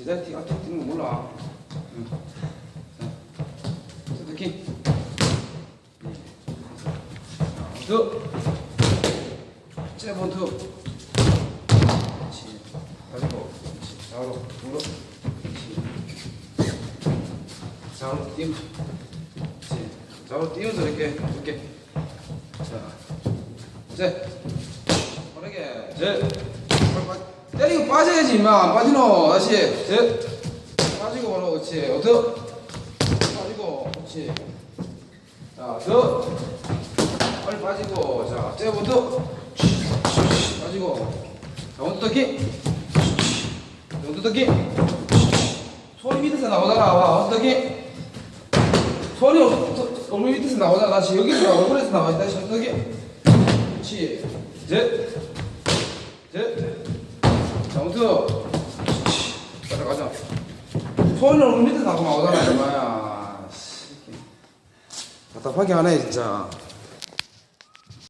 제자리 뛰, 앞뒤 뛰는 거 몰라. 응. 자. 잽 원투. 그렇지. 가지고. 그렇지. 좌우로, 우로. 좌우로 뛰면서. 좌우로 뛰면서 이렇게, 이렇게. 자, 셋. 빠르게. 셋. 빨리 빠- 때리고 빠져야지, 임마. 안 빠지노. 다시. 셋. 빠지고 바로, 그렇지. 어터. 빠지고, 그렇지. 자, 더. 빨리 빠지고. 자, 째부터. 빠지고. 자, 원투 터키. 원투 터키. 손이 밑에서 나오잖아. 와, 원투 터키. 손이 어- 얼굴 밑에서 나오잖아. 다시 여기서. 얼굴에서 나와. 다시 원투 터키. 그렇지. 셋. 셋. 자, 원투. 가자, 가자. 손이 얼굴 밑에서 나고 나오잖아. 이거야. 답답하게 하네, 진짜.